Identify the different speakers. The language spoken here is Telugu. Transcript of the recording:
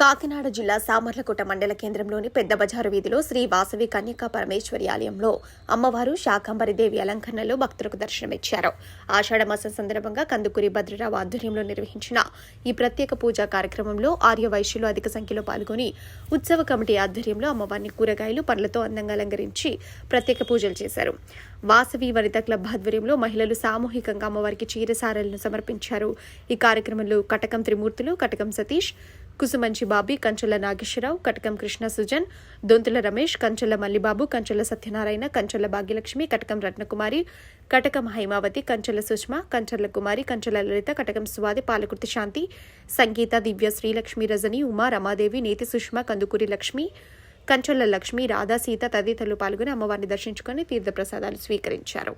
Speaker 1: కాకినాడ జిల్లా సామర్లకోట మండల కేంద్రంలోని పెద్ద బజారు వీధిలో శ్రీ వాసవి కన్యకా పరమేశ్వరి ఆలయంలో అమ్మవారు శాకంబరిదేవి అలంకరణలో భక్తులకు దర్శనమిచ్చారు. ఆషాఢమాసం సందర్భంగా కందుకూరి భద్రరావు ఆధ్వర్యంలో నిర్వహించిన ఈ ప్రత్యేక పూజా కార్యక్రమంలో ఆర్య వైశ్యులు అధిక సంఖ్యలో పాల్గొని ఉత్సవ కమిటీ ఆధ్వర్యంలో అమ్మవారిని కూరగాయలు పండ్లతో అందంగా అలంకరించి ప్రత్యేక పూజలు చేశారు. వాసవి వనిత క్లబ్ ఆధ్వర్యంలో మహిళలు సామూహికంగా అమ్మవారికి చీరసారలను సమర్పించారు. ఈ కార్యక్రమంలో కటకం త్రిమూర్తులు కటకం సతీష్ కుసుమంచి బాబి కంచెల నాగేశ్వరరావు కటకం కృష్ణ సుజన్ దొంతుల రమేష్ కంచెల మల్లిబాబు కంచెల సత్యనారాయణ కంచెల భాగ్యలక్ష్మి కటకం రత్నకుమారి కటకం హైమావతి కంచెల సుష్మ కంచెల కుమారి కంచెల లలిత కటకం సువాది పాలకుర్తి శాంతి సంగీత దివ్య శ్రీలక్ష్మి రజని ఉమా రమాదేవి నేతి సుష్మ కందుకూరి లక్ష్మి కంచెల లక్ష్మి రాధా సీత తదితరులు పాల్గొని అమ్మవారిని దర్శించుకొని తీర్థప్రసాదాలు స్వీకరించారు.